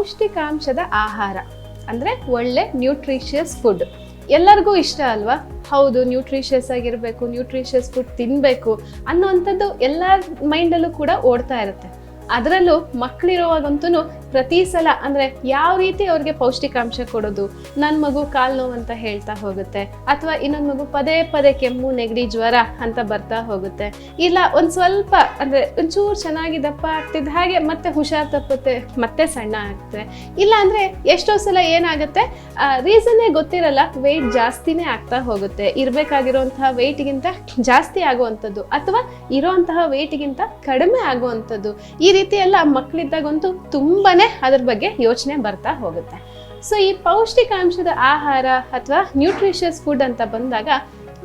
ಪೌಷ್ಟಿಕಾಂಶದ ಆಹಾರ, ಅಂದರೆ ಒಳ್ಳೆ ನ್ಯೂಟ್ರಿಷಿಯಸ್ ಫುಡ್ ಎಲ್ಲರಿಗೂ ಇಷ್ಟ ಅಲ್ವಾ? ಹೌದು ನ್ಯೂಟ್ರಿಷಿಯಸ್ ಆಗಿರಬೇಕು ನ್ಯೂಟ್ರಿಷಿಯಸ್ ಫುಡ್ ತಿನ್ನಬೇಕು ಅನ್ನೋವಂಥದ್ದು ಎಲ್ಲ ಮೈಂಡಲ್ಲೂ ಕೂಡ ಓಡ್ತಾ ಇರುತ್ತೆ. ಅದರಲ್ಲೂ ಮಕ್ಕಳಿರುವಾಗಂತೂ ಪ್ರತಿ ಸಲ ಅಂದರೆ ಯಾವ ರೀತಿ ಅವ್ರಿಗೆ ಪೌಷ್ಟಿಕಾಂಶ ಕೊಡೋದು ನನ್ನ ಮಗು ಕಾಲು ನೋವು ಅಂತ ಹೇಳ್ತಾ ಹೋಗುತ್ತೆ, ಅಥವಾ ಇನ್ನೊಂದು ಮಗು ಪದೇ ಪದೇ ಕೆಮ್ಮು, ನೆಗಡಿ, ಜ್ವರ ಅಂತ ಬರ್ತಾ ಹೋಗುತ್ತೆ. ಇಲ್ಲ ಒಂದು ಸ್ವಲ್ಪ ಅಂದರೆ ಒಂಚೂರು ಚೆನ್ನಾಗಿ ದಪ್ಪ ಆಗ್ತಿದ್ದ ಹಾಗೆ ಮತ್ತೆ ಹುಷಾರ್ ತಪ್ಪುತ್ತೆ, ಮತ್ತೆ ಸಣ್ಣ ಆಗ್ತದೆ. ಇಲ್ಲ ಅಂದರೆ ಎಷ್ಟೋ ಸಲ ಏನಾಗುತ್ತೆ ರೀಸನ್ನೇ ಗೊತ್ತಿರಲ್ಲ ವೆಯ್ಟ್ ಜಾಸ್ತಿನೇ ಆಗ್ತಾ ಹೋಗುತ್ತೆ. ಇರಬೇಕಾಗಿರುವಂತಹ ವೆಯ್ಟ್ಗಿಂತ ಜಾಸ್ತಿ ಆಗುವಂಥದ್ದು, ಅಥವಾ ಇರೋಂತಹ ವೆಯ್ಟ್ಗಿಂತ ಕಡಿಮೆ ಆಗುವಂಥದ್ದು. ಈ ರೀತಿ ಎಲ್ಲ ಮಕ್ಕಳಿದ್ದಾಗಂತೂ ತುಂಬಾನೇ ಅದ್ರ ಬಗ್ಗೆ ಯೋಚನೆ ಬರ್ತಾ ಹೋಗುತ್ತೆ. ಸೊ ಈ ಪೌಷ್ಟಿಕಾಂಶದ ಆಹಾರ ಅಥವಾ ನ್ಯೂಟ್ರಿಷಿಯಸ್ ಫುಡ್ ಅಂತ ಬಂದಾಗ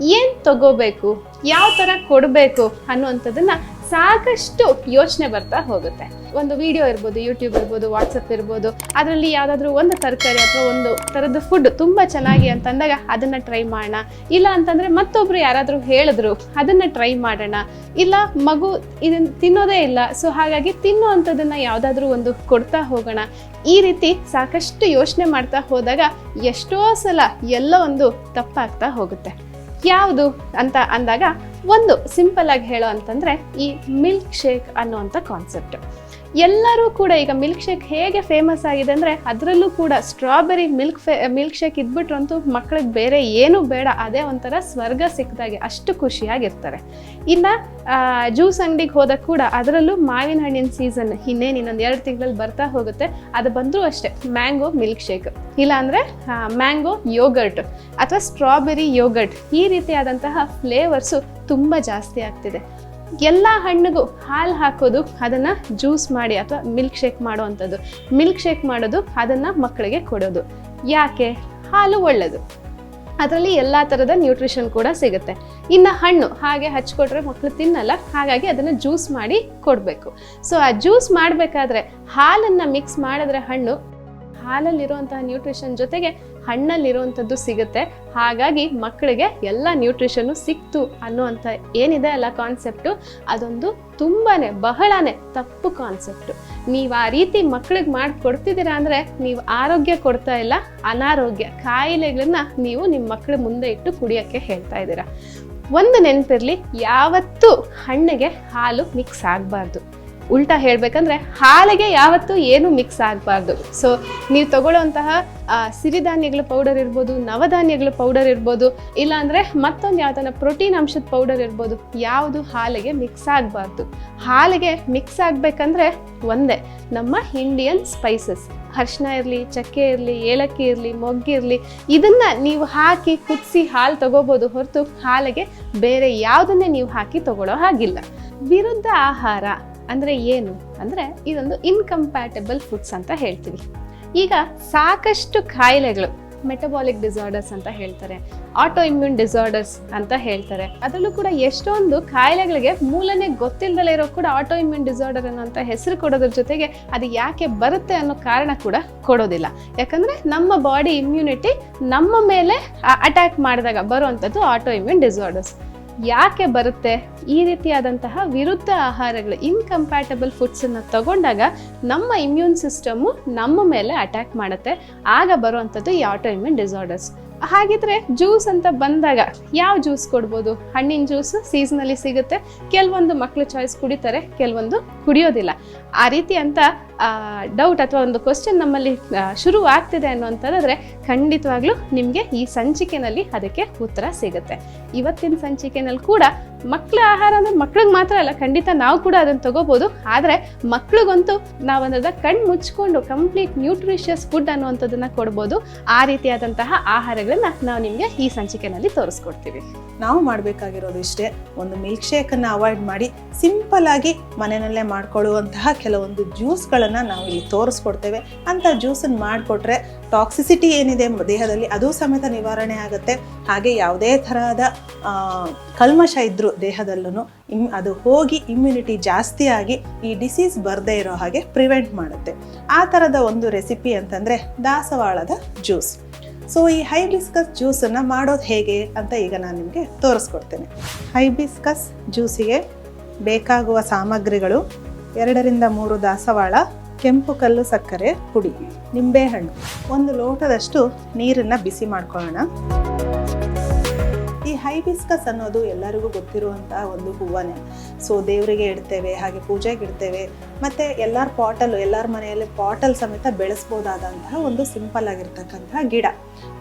ಏನ್ ತಗೋಬೇಕು? ಯಾವ ತರ ಕೊಡಬೇಕು ಅನ್ನುವಂಥದ್ದನ್ನ ಸಾಕಷ್ಟು ಯೋಚನೆ ಬರ್ತಾ ಹೋಗುತ್ತೆ. ಒಂದು ವಿಡಿಯೋ ಇರ್ಬೋದು ಯೂಟ್ಯೂಬ್ ಇರ್ಬೋದು ವಾಟ್ಸಪ್ ಇರ್ಬೋದು, ಅದರಲ್ಲಿ ಯಾವುದಾದ್ರೂ ಒಂದು ತರಕಾರಿ ಅಥವಾ ಒಂದು ಥರದ ಫುಡ್ ತುಂಬ ಚೆನ್ನಾಗಿ ಅಂತಂದಾಗ ಅದನ್ನು ಟ್ರೈ ಮಾಡೋಣ. ಇಲ್ಲ ಅಂತಂದರೆ ಮತ್ತೊಬ್ರು ಯಾರಾದರೂ ಹೇಳಿದ್ರು, ಅದನ್ನು ಟ್ರೈ ಮಾಡೋಣ. ಇಲ್ಲ, ಮಗು ಇದನ್ನು ತಿನ್ನೋದೇ ಇಲ್ಲ ಸೊ ಹಾಗಾಗಿ ತಿನ್ನೋ ಅಂಥದ್ದನ್ನು ಯಾವುದಾದ್ರೂ ಒಂದು ಕೊಡ್ತಾ ಹೋಗೋಣ. ಈ ರೀತಿ ಸಾಕಷ್ಟು ಯೋಚನೆ ಮಾಡ್ತಾ ಹೋದಾಗ ಎಷ್ಟೋ ಸಲ ಎಲ್ಲ ಒಂದು ತಪ್ಪಾಗ್ತಾ ಹೋಗುತ್ತೆ. ಯಾವುದು ಅಂತ ಅಂದಾಗ ಒಂದು ಸಿಂಪಲ್ ಆಗಿ ಹೇಳೋ ಅಂತಂದ್ರೆ ಈ ಮಿಲ್ಕ್ ಶೇಕ್ ಅನ್ನುವಂಥ ಕಾನ್ಸೆಪ್ಟ್ ಎಲ್ಲರೂ ಕೂಡ ಈಗ ಮಿಲ್ಕ್ ಶೇಕ್ ಹೇಗೆ ಫೇಮಸ್ ಆಗಿದೆ ಅಂದರೆ ಅದರಲ್ಲೂ ಕೂಡ ಸ್ಟ್ರಾಬೆರಿ ಮಿಲ್ಕ್ ಫೇ ಮಿಲ್ಕ್ ಶೇಕ್ ಇದ್ಬಿಟ್ರಂತೂ ಮಕ್ಕಳಿಗೆ ಬೇರೆ ಏನೂ ಬೇಡ, ಅದೇ ಒಂಥರ ಸ್ವರ್ಗ ಸಿಕ್ಕಿದಾಗೆ, ಅಷ್ಟು ಖುಷಿಯಾಗಿರ್ತಾರೆ. ಇನ್ನು ಜ್ಯೂಸ್ ಅಂಗಡಿಗೆ ಹೋದಾಗ ಕೂಡ ಅದರಲ್ಲೂ ಮಾವಿನ ಹಣ್ಣಿನ ಸೀಸನ್ ಇನ್ನೇನು ಇನ್ನೊಂದು ಎರಡು ತಿಂಗಳಲ್ಲಿ ಬರ್ತಾ ಹೋಗುತ್ತೆ. ಅದು ಬಂದರೂ ಅಷ್ಟೇ ಮ್ಯಾಂಗೋ ಮಿಲ್ಕ್ ಶೇಕ್ ಇಲ್ಲಾಂದರೆ ಮ್ಯಾಂಗೋ ಯೋಗರ್ಟ್ ಅಥವಾ ಸ್ಟ್ರಾಬೆರಿ ಯೋಗರ್ಟ್ ಈ ರೀತಿಯಾದಂತಹ ಫ್ಲೇವರ್ಸು ತುಂಬ ಜಾಸ್ತಿ ಆಗ್ತಿದೆ. ಎಲ್ಲ ಹಣ್ಣಿಗೂ ಹಾಲು ಹಾಕೋದು, ಅದನ್ನು ಜ್ಯೂಸ್ ಮಾಡಿ ಅಥವಾ ಮಿಲ್ಕ್ ಶೇಕ್ ಮಾಡುವಂಥದ್ದು. ಮಿಲ್ಕ್ ಶೇಕ್ ಮಾಡೋದು, ಅದನ್ನು ಮಕ್ಕಳಿಗೆ ಕೊಡೋದು. ಯಾಕೆ? ಹಾಲು ಒಳ್ಳೆಯದು ಅದರಲ್ಲಿ ಎಲ್ಲ ಥರದ ನ್ಯೂಟ್ರಿಷನ್ ಕೂಡ ಸಿಗುತ್ತೆ. ಇನ್ನು ಹಣ್ಣು ಹಾಗೆ ಹಚ್ಕೊಟ್ರೆ ಮಕ್ಕಳು ತಿನ್ನಲ್ಲ, ಹಾಗಾಗಿ ಅದನ್ನು ಜ್ಯೂಸ್ ಮಾಡಿ ಕೊಡಬೇಕು. ಸೊ ಆ ಜ್ಯೂಸ್ ಮಾಡಬೇಕಾದ್ರೆ ಹಾಲನ್ನು ಮಿಕ್ಸ್ ಮಾಡಿದ್ರೆ ಹಣ್ಣು, ಹಾಲಲ್ಲಿರುವಂತಹ ನ್ಯೂಟ್ರಿಷನ್ ಜೊತೆಗೆ ಹಣ್ಣಲ್ಲಿರುವಂಥದ್ದು ಸಿಗುತ್ತೆ. ಹಾಗಾಗಿ ಮಕ್ಕಳಿಗೆ ಎಲ್ಲ ನ್ಯೂಟ್ರಿಷನ್ನು ಸಿಕ್ತು ಅನ್ನುವಂಥ ಏನಿದೆ ಅಲ್ಲ ಕಾನ್ಸೆಪ್ಟು ಅದೊಂದು ತುಂಬಾ ಬಹಳನೇ ತಪ್ಪು ಕಾನ್ಸೆಪ್ಟು ನೀವು ಆ ರೀತಿ ಮಕ್ಕಳಿಗೆ ಮಾಡಿ ಕೊಡ್ತಿದ್ದೀರಾ ಅಂದರೆ ನೀವು ಆರೋಗ್ಯ ಕೊಡ್ತಾ ಇಲ್ಲ, ಅನಾರೋಗ್ಯ, ಕಾಯಿಲೆಗಳನ್ನ ನೀವು ನಿಮ್ಮ ಮಕ್ಕಳ ಮುಂದೆ ಇಟ್ಟು ಕುಡಿಯೋಕ್ಕೆ ಹೇಳ್ತಾ ಇದ್ದೀರಾ. ಒಂದು ನೆನಪಿರಲಿ, ಯಾವತ್ತೂ ಹಣ್ಣಿಗೆ ಹಾಲು ಮಿಕ್ಸ್ ಆಗಬಾರ್ದು. ಉಲ್ಟಾ ಹೇಳಬೇಕಂದ್ರೆ ಹಾಲಿಗೆ ಯಾವತ್ತೂ ಏನು ಮಿಕ್ಸ್ ಆಗಬಾರ್ದು. ಸೊ ನೀವು ತಗೊಳ್ಳೋಂತಹ ಸಿರಿಧಾನ್ಯಗಳ ಪೌಡರ್ ಇರ್ಬೋದು, ನವಧಾನ್ಯಗಳ ಪೌಡರ್ ಇರ್ಬೋದು, ಇಲ್ಲಾಂದರೆ ಮತ್ತೊಂದು ಯಾವ್ದಾನ ಪ್ರೋಟೀನ್ ಅಂಶದ ಪೌಡರ್ ಇರ್ಬೋದು, ಯಾವುದು ಹಾಲಿಗೆ ಮಿಕ್ಸ್ ಆಗಬಾರ್ದು. ಹಾಲಿಗೆ ಮಿಕ್ಸ್ ಆಗಬೇಕಂದ್ರೆ ಒಂದೇ, ನಮ್ಮ ಇಂಡಿಯನ್ ಸ್ಪೈಸಸ್ ಅರ್ಶಿನ ಇರಲಿ, ಚಕ್ಕೆ ಇರಲಿ, ಏಲಕ್ಕಿ ಇರಲಿ ಮೊಗ್ಗಿರಲಿ ಇದನ್ನ ನೀವು ಹಾಕಿ ಕುದಿಸಿ ಹಾಲು ತಗೋಬೋದು ಹೊರತು ಹಾಲಿಗೆ ಬೇರೆ ಯಾವುದನ್ನೇ ನೀವು ಹಾಕಿ ತಗೊಳ್ಳೋ ಹಾಗಿಲ್ಲ. ವಿರುದ್ಧ ಆಹಾರ. ಅಂದರೆ ಏನು? ಅಂದರೆ ಇದೊಂದು ಇನ್ಕಂಪ್ಯಾಟಬಲ್ ಫುಡ್ಸ್ ಅಂತ ಹೇಳ್ತೀವಿ. ಈಗ ಸಾಕಷ್ಟು ಕಾಯಿಲೆಗಳು ಮೆಟಬಾಲಿಕ್ ಡಿಸಾರ್ಡರ್ಸ್ ಅಂತ ಹೇಳ್ತಾರೆ ಆಟೋ ಇಮ್ಯೂನ್ ಡಿಸಾರ್ಡರ್ಸ್ ಅಂತ ಹೇಳ್ತಾರೆ. ಅದರಲ್ಲೂ ಕೂಡ ಎಷ್ಟೊಂದು ಕಾಯಿಲೆಗಳಿಗೆ ಮೂಲನೇ ಗೊತ್ತಿಲ್ಲದಲೇ ಇರೋ ಕೂಡ ಆಟೋ ಇಮ್ಯೂನ್ ಡಿಸಾರ್ಡರ್ ಅನ್ನೋಂಥ ಹೆಸರು ಕೊಡೋದ್ರ ಜೊತೆಗೆ ಅದು ಯಾಕೆ ಬರುತ್ತೆ ಅನ್ನೋ ಕಾರಣ ಕೂಡ ಕೊಡೋದಿಲ್ಲ. ಯಾಕಂದರೆ ನಮ್ಮ ಬಾಡಿ ಇಮ್ಯುನಿಟಿ ನಮ್ಮ ಮೇಲೆ ಅಟ್ಯಾಕ್ ಮಾಡಿದಾಗ ಬರುವಂಥದ್ದು ಆಟೋ ಇಮ್ಯೂನ್ ಡಿಸಾರ್ಡರ್ಸ್ ಯಾಕೆ ಬರುತ್ತೆ? ಈ ರೀತಿಯಾದಂತಹ ವಿರುದ್ಧ ಆಹಾರಗಳು ಇನ್ಕಂಪ್ಯಾಟಬಲ್ ಫುಡ್ಸನ್ನು ತಗೊಂಡಾಗ ನಮ್ಮ ಇಮ್ಯೂನ್ ಸಿಸ್ಟಮು ನಮ್ಮ ಮೇಲೆ ಅಟ್ಯಾಕ್ ಮಾಡುತ್ತೆ. ಆಗ ಬರುವಂಥದ್ದು ಈ ಆಟೋಇಮ್ಯೂನ್ ಡಿಸಾರ್ಡರ್ಸ್ ಹಾಗಿದ್ರೆ ಜ್ಯೂಸ್ ಅಂತ ಬಂದಾಗ ಯಾವ ಜ್ಯೂಸ್ ಕೊಡ್ಬೋದು? ಹಣ್ಣಿನ ಜ್ಯೂಸ್ ಸೀಸನಲ್ಲಿ ಸಿಗುತ್ತೆ. ಕೆಲವೊಂದು ಮಕ್ಕಳು ಚಾಯ್ಸ್ ಕುಡಿತಾರೆ, ಕೆಲವೊಂದು ಕುಡಿಯೋದಿಲ್ಲ. ಆ ರೀತಿ ಅಂತ ಡೌಟ್ ಅಥವಾ ಒಂದು ಕ್ವಶನ್ ನಮ್ಮಲ್ಲಿ ಶುರು ಆಗ್ತಿದೆ ಅನ್ನುವಂಥದ್ದಾದ್ರೆ ಖಂಡಿತವಾಗ್ಲೂ ನಿಮಗೆ ಈ ಸಂಚಿಕೆನಲ್ಲಿ ಅದಕ್ಕೆ ಉತ್ತರ ಸಿಗುತ್ತೆ. ಇವತ್ತಿನ ಸಂಚಿಕೆನಲ್ಲಿ ಕೂಡ ಮಕ್ಕಳ ಆಹಾರ ಅಂದರೆ ಮಕ್ಳಿಗೆ ಮಾತ್ರ ಅಲ್ಲ, ಖಂಡಿತ ನಾವು ಕೂಡ ಅದನ್ನು ತಗೋಬೋದು. ಆದರೆ ಮಕ್ಳಿಗಂತೂ ಅದರ ಕಣ್ಣು ಮುಚ್ಕೊಂಡು ಕಂಪ್ಲೀಟ್ ನ್ಯೂಟ್ರಿಷಿಯಸ್ ಫುಡ್ ಅನ್ನುವಂಥದ್ದನ್ನು ಕೊಡ್ಬೋದು. ಆ ರೀತಿಯಾದಂತಹ ಆಹಾರಗಳನ್ನ ನಾವು ನಿಮಗೆ ಈ ಸಂಚಿಕೆನಲ್ಲಿ ತೋರಿಸ್ಕೊಡ್ತೀವಿ. ನಾವು ಮಾಡಬೇಕಾಗಿರೋದು ಇಷ್ಟೇ, ಒಂದು ಮಿಲ್ಕ್ ಶೇಕನ್ನು ಅವಾಯ್ಡ್ ಮಾಡಿ ಸಿಂಪಲ್ ಆಗಿ ಮನೆಯಲ್ಲೇ ಮಾಡ್ಕೊಳ್ಳುವಂತಹ ಕೆಲವೊಂದು ಜ್ಯೂಸ್ಗಳನ್ನು ನಾವು ಇಲ್ಲಿ ತೋರಿಸ್ಕೊಡ್ತೇವೆ. ಅಂಥ ಜ್ಯೂಸನ್ನು ಮಾಡಿಕೊಟ್ರೆ ಟಾಕ್ಸಿಸಿಟಿ ಏನಿದೆ ದೇಹದಲ್ಲಿ ಅದು ಸಮೇತ ನಿವಾರಣೆ ಆಗುತ್ತೆ. ಹಾಗೆ ಯಾವುದೇ ಥರದ ಕಲ್ಮಶ ಇದ್ದರೂ ದೇಹದಲ್ಲೂ ಇಮ್, ಅದು ಹೋಗಿ ಇಮ್ಯುನಿಟಿ ಜಾಸ್ತಿಯಾಗಿ ಈ ಡಿಸೀಸ್ ಬರದೇ ಇರೋ ಹಾಗೆ ಪ್ರಿವೆಂಟ್ ಮಾಡುತ್ತೆ. ಆ ಥರದ ಒಂದು ರೆಸಿಪಿ ಅಂತಂದರೆ ದಾಸವಾಳದ ಜ್ಯೂಸ್. ಸೊ ಈ ಹೈಬಿಸ್ಕಸ್ ಜ್ಯೂಸನ್ನು ಮಾಡೋದು ಹೇಗೆ ಅಂತ ಈಗ ನಾನು ನಿಮಗೆ ತೋರಿಸ್ಕೊಡ್ತೇನೆ. ಹೈಬಿಸ್ಕಸ್ ಜ್ಯೂಸಿಗೆ ಬೇಕಾಗುವ ಸಾಮಗ್ರಿಗಳು ಎರಡರಿಂದ ಮೂರು ದಾಸವಾಳ, ಕೆಂಪು ಕಲ್ಲು ಸಕ್ಕರೆ, ಪುಡಿ ನಿಂಬೆಹಣ್ಣು ಒಂದು ಲೋಟದಷ್ಟು ನೀರನ್ನು ಬಿಸಿ ಮಾಡ್ಕೊಳ್ಳೋಣ. ಈ ಹೈಬಿಸ್ಕಸ್ ಅನ್ನೋದು ಎಲ್ಲರಿಗೂ ಗೊತ್ತಿರುವಂತಹ ಒಂದು ಹೂವನೇ. ಸೊ, ದೇವರಿಗೆ ಇಡ್ತೇವೆ, ಹಾಗೆ ಪೂಜೆಗೆ ಇಡ್ತೇವೆ, ಮತ್ತು ಎಲ್ಲರ ಪಾಟಲ್ಲೂ ಎಲ್ಲರ ಮನೆಯಲ್ಲಿ ಪಾಟಲ್ ಸಮೇತ ಬೆಳೆಸ್ಬೋದಾದಂತಹ ಒಂದು ಸಿಂಪಲ್ ಆಗಿರ್ತಕ್ಕಂತಹ ಗಿಡ.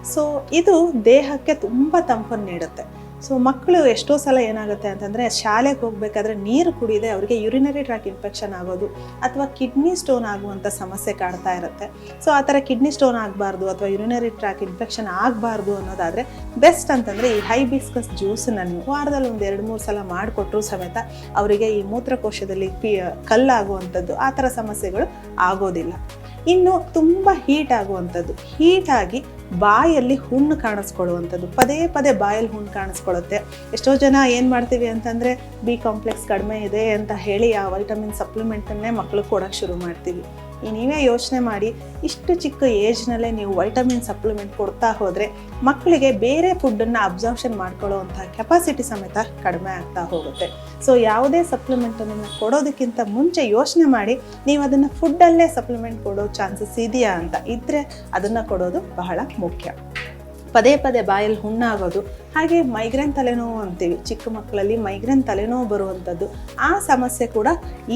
ಸೊ, ಇದು ದೇಹಕ್ಕೆ ತುಂಬ ತಂಪನ್ನು ನೀಡುತ್ತೆ. ಸೊ ಮಕ್ಕಳು ಎಷ್ಟೋ ಸಲ ಏನಾಗುತ್ತೆ ಅಂತಂದರೆ ಶಾಲೆಗೆ ಹೋಗಬೇಕಾದ್ರೆ ನೀರು ಕುಡಿದೆ ಅವರಿಗೆ ಯುರಿನರಿ ಟ್ರ್ಯಾಕ್ ಇನ್ಫೆಕ್ಷನ್ ಆಗೋದು ಅಥವಾ ಕಿಡ್ನಿ ಸ್ಟೋನ್ ಆಗುವಂಥ ಸಮಸ್ಯೆ ಕಾಡ್ತಾ ಇರುತ್ತೆ. ಸೊ ಆ ಥರ ಕಿಡ್ನಿ ಸ್ಟೋನ್ ಆಗಬಾರ್ದು ಅಥವಾ ಯುರಿನರಿ ಟ್ರ್ಯಾಕ್ ಇನ್ಫೆಕ್ಷನ್ ಆಗಬಾರ್ದು ಅನ್ನೋದಾದರೆ ಬೆಸ್ಟ್ ಅಂತಂದರೆ ಈ ಹೈಬಿಸ್ಕಸ್ ಜ್ಯೂಸನ್ನು ವಾರದಲ್ಲಿ ಒಂದು ಎರಡು ಮೂರು ಸಲ ಮಾಡಿಕೊಟ್ರು ಸಮೇತ ಅವರಿಗೆ ಈ ಮೂತ್ರಕೋಶದಲ್ಲಿ ಪಿ ಕಲ್ಲಾಗುವಂಥದ್ದು ಆ ಥರ ಸಮಸ್ಯೆಗಳು ಆಗೋದಿಲ್ಲ. ಇನ್ನು ತುಂಬ ಹೀಟ್ ಆಗುವಂಥದ್ದು. ಹೀಟಾಗಿ ಬಾಯಲ್ಲಿ ಹುಣ್ಣು ಕಾಣಿಸ್ಕೊಳ್ಳುವಂಥದ್ದು. ಪದೇ ಪದೇ ಬಾಯಲ್ಲಿ ಹುಣ್ಣು ಕಾಣಿಸ್ಕೊಳ್ಳುತ್ತೆ. ಎಷ್ಟೋ ಜನ ಏನು ಮಾಡ್ತೀವಿ ಅಂತಂದರೆ ಬಿ ಕಾಂಪ್ಲೆಕ್ಸ್ ಕಡಿಮೆ ಇದೆ ಅಂತ ಹೇಳಿ ಆ ವೈಟಮಿನ್ ಸಪ್ಲಿಮೆಂಟನ್ನೇ ಮಕ್ಕಳು ಕೊಡೋಕ್ಕೆ ಶುರು ಮಾಡ್ತೀವಿ. ನೀವೇ ಯೋಚನೆ ಮಾಡಿ, ಇಷ್ಟು ಚಿಕ್ಕ ಏಜ್ನಲ್ಲೇ ನೀವು ವೈಟಮಿನ್ ಸಪ್ಲಿಮೆಂಟ್ ಕೊಡ್ತಾ ಹೋದರೆ ಮಕ್ಕಳಿಗೆ ಬೇರೆ ಫುಡ್ಡನ್ನು ಅಬ್ಸರ್ವ್ಷನ್ ಮಾಡ್ಕೊಳ್ಳೋವಂಥ ಕೆಪಾಸಿಟಿ ಸಮೇತ ಕಡಿಮೆ ಆಗ್ತಾ ಹೋಗುತ್ತೆ. ಸೊ ಯಾವುದೇ ಸಪ್ಲಿಮೆಂಟನ್ನು ಕೊಡೋದಕ್ಕಿಂತ ಮುಂಚೆ ಯೋಚನೆ ಮಾಡಿ, ನೀವು ಅದನ್ನು ಫುಡ್ಡಲ್ಲೇ ಸಪ್ಲಿಮೆಂಟ್ ಕೊಡೋ ಚಾನ್ಸಸ್ ಇದೆಯಾ ಅಂತ ಇದ್ದರೆ ಅದನ್ನು ಕೊಡೋದು ಬಹಳ ಮುಖ್ಯ. ಪದೇ ಪದೇ ಬಾಯಲ್ಲಿ ಹುಣ್ಣಾಗೋದು. ಹಾಗೆ ಮೈಗ್ರೇನ್ ತಲೆನೋವು ಅಂತೀವಿ. ಚಿಕ್ಕ ಮಕ್ಕಳಲ್ಲಿ ಮೈಗ್ರೇನ್ ತಲೆನೋವು ಬರುವಂಥದ್ದು. ಆ ಸಮಸ್ಯೆ ಕೂಡ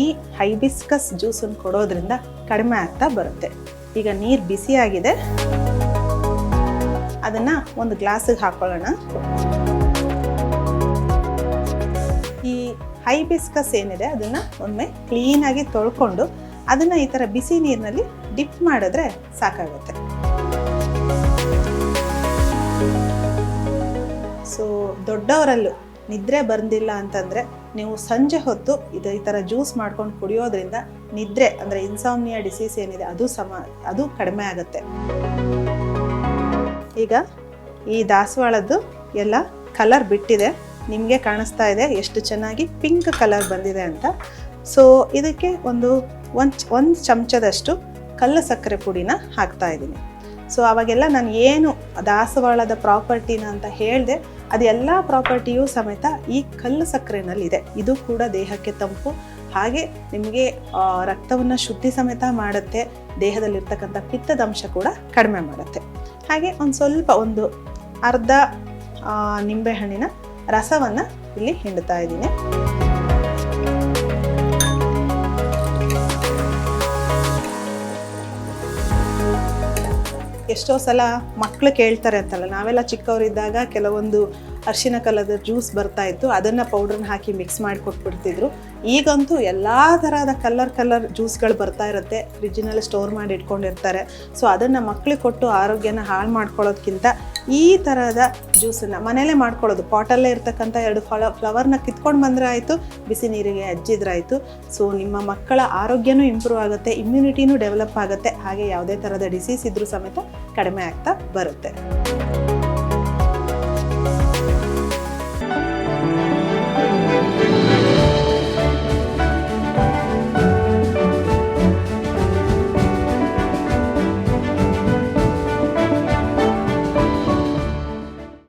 ಈ ಹೈಬಿಸ್ಕಸ್ ಜ್ಯೂಸನ್ನು ಕೊಡೋದ್ರಿಂದ ಕಡಿಮೆ ಆಗ್ತಾ ಬರುತ್ತೆ. ಈಗ ನೀರು ಬಿಸಿಯಾಗಿದೆ. ಅದನ್ನು ಒಂದು ಗ್ಲಾಸಿಗೆ ಹಾಕೊಳ್ಳೋಣ. ಈ ಹೈಬಿಸ್ಕಸ್ ಏನಿದೆ, ಅದನ್ನು ಒಮ್ಮೆ ಕ್ಲೀನಾಗಿ ತೊಳ್ಕೊಂಡು, ಅದನ್ನು ಈ ಥರ ಬಿಸಿ ನೀರಿನಲ್ಲಿ ಡಿಪ್ ಮಾಡಿದ್ರೆ ಸಾಕಾಗುತ್ತೆ. ಸೊ ದೊಡ್ಡವರಲ್ಲೂ ನಿದ್ರೆ ಬಂದಿಲ್ಲ ಅಂತಂದರೆ ನೀವು ಸಂಜೆ ಹೊತ್ತು ಇದು ಈ ಥರ ಜ್ಯೂಸ್ ಮಾಡ್ಕೊಂಡು ಕುಡಿಯೋದ್ರಿಂದ ನಿದ್ರೆ, ಅಂದರೆ ಇನ್ಸಾಮ್ನಿಯಾ ಡಿಸೀಸ್ ಏನಿದೆ ಅದು ಸಮ, ಅದು ಕಡಿಮೆ ಆಗುತ್ತೆ. ಈಗ ಈ ದಾಸವಾಳದ್ದು ಎಲ್ಲ ಕಲರ್ ಬಿಟ್ಟಿದೆ. ನಿಮಗೆ ಕಾಣಿಸ್ತಾ ಇದೆ ಎಷ್ಟು ಚೆನ್ನಾಗಿ ಪಿಂಕ್ ಕಲರ್ ಬಂದಿದೆ ಅಂತ. ಸೊ ಇದಕ್ಕೆ ಒಂದು ಒಂದು ಚಮಚದಷ್ಟು ಕಲ್ಲು ಸಕ್ಕರೆ ಪುಡಿನ ಹಾಕ್ತಾ ಇದ್ದೀನಿ. ಸೊ ಅವಾಗೆಲ್ಲ ನಾನು ಏನು ದಾಸವಾಳದ ಪ್ರಾಪರ್ಟಿನ ಅಂತ ಹೇಳಿದೆ ಅದೆಲ್ಲ ಪ್ರಾಪರ್ಟಿಯೂ ಸಮೇತ ಈ ಕಲ್ಲು ಸಕ್ಕರೆನಲ್ಲಿದೆ. ಇದು ಕೂಡ ದೇಹಕ್ಕೆ ತಂಪು. ಹಾಗೆ ನಿಮಗೆ ರಕ್ತವನ್ನು ಶುದ್ಧಿ ಸಮೇತ ಮಾಡುತ್ತೆ, ದೇಹದಲ್ಲಿರ್ತಕ್ಕಂಥ ಪಿತ್ತದ ಅಂಶ ಕೂಡ ಕಡಿಮೆ ಮಾಡುತ್ತೆ. ಹಾಗೆ ಒಂದು ಸ್ವಲ್ಪ ಒಂದು ಅರ್ಧ ನಿಂಬೆಹಣ್ಣಿನ ರಸವನ್ನು ಇಲ್ಲಿ ಹಿಂಡ್ತಾ ಇದ್ದೀನಿ. ಎಷ್ಟೋ ಸಲ ಮಕ್ಕಳು ಕೇಳ್ತಾರೆ ಅಂತಲ್ಲ. ನಾವೆಲ್ಲ ಚಿಕ್ಕವರಿದ್ದಾಗ ಕೆಲವೊಂದು ಅರಿಶಿನ ಕಲದ ಜ್ಯೂಸ್ ಬರ್ತಾ ಇತ್ತು, ಅದನ್ನು ಪೌಡ್ರನ್ನ ಹಾಕಿ ಮಿಕ್ಸ್ ಮಾಡಿ ಕೊಟ್ಬಿಡ್ತಿದ್ರು ಈಗಂತೂ ಎಲ್ಲ ಥರದ ಕಲರ್ ಕಲರ್ ಜ್ಯೂಸ್ಗಳು ಬರ್ತಾ ಇರುತ್ತೆ ಫ್ರಿಜ್ಜಿನಲ್ಲಿ ಸ್ಟೋರ್ ಮಾಡಿ ಇಟ್ಕೊಂಡಿರ್ತಾರೆ. ಸೊ ಅದನ್ನು ಮಕ್ಕಳಿಗೆ ಕೊಟ್ಟು ಆರೋಗ್ಯನ ಹಾಳು ಮಾಡ್ಕೊಳ್ಳೋದ್ಕಿಂತ ಈ ಥರದ ಜ್ಯೂಸನ್ನು ಮನೇಲೇ ಮಾಡ್ಕೊಳ್ಳೋದು. ಪಾಟಲ್ಲೇ ಇರ್ತಕ್ಕಂಥ ಎರಡು ಫಲ ಫ್ಲವರ್ನ ಕಿತ್ಕೊಂಡು ಬಂದರೆ ಆಯಿತು, ಬಿಸಿ ನೀರಿಗೆ ಅಜ್ಜಿದ್ರಾಯಿತು. ಸೊ ನಿಮ್ಮ ಮಕ್ಕಳ ಆರೋಗ್ಯನೂ ಇಂಪ್ರೂವ್ ಆಗುತ್ತೆ ಇಮ್ಯುನಿಟಿನೂ ಡೆವಲಪ್ ಆಗುತ್ತೆ. ಹಾಗೆ ಯಾವುದೇ ಥರದ ಡಿಸೀಸ್ ಇದ್ರೂ ಸಮೇತ ಕಡಿಮೆ ಆಗ್ತಾ ಬರುತ್ತೆ.